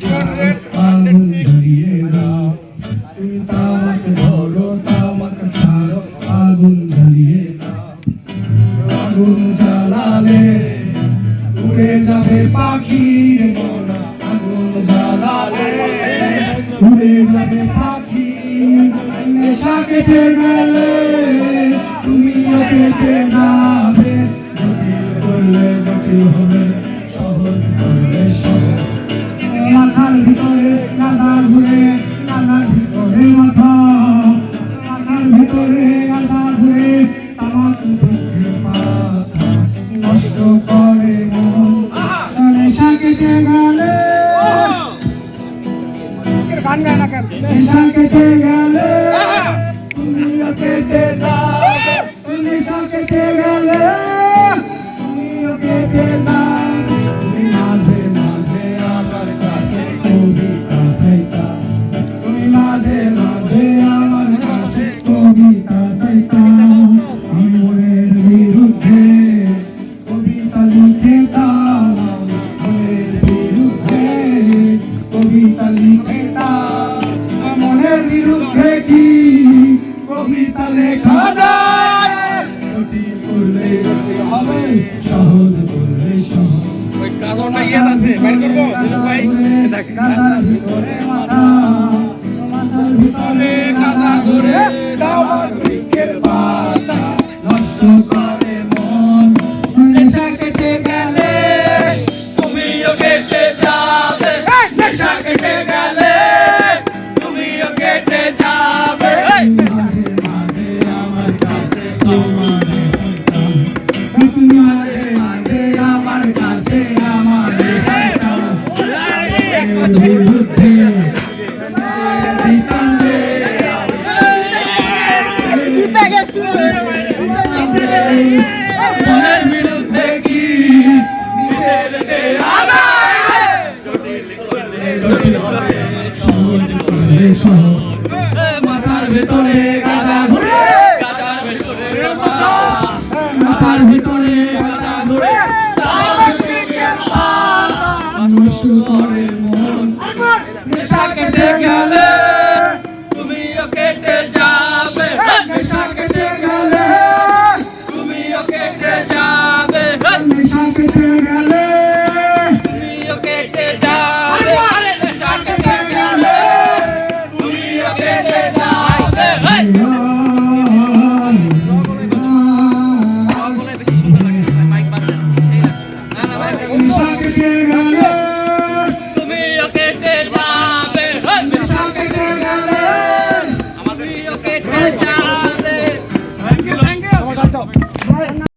জ্বালিয়ে দাও তুমি তামাক ধরো তামাক ছাড়ো আগুন জ্বালিয়ে দাও আগুন জ্বালালে উড়ে আগুন জ্বালালে পাখি নেশা কেটে গেলে সহজ করলে সহজ। মাথার ভিতরে গাঁদা ঘুরে গাঁদার ভিতরে মাথা। মাথার ভিতরে গাঁদা ঘুরে নষ্ট করে নেশা কেটে গেলে। কেটে গেলে। কেটে যাবে কাজলটা ইয়ে আছে বাইর করব? ভাই দেখ মাথার ভেতরে গাদা ঘুরে কাটার ভেতরে গাদা ঘুরে তামাক নেশা কেটে গেলে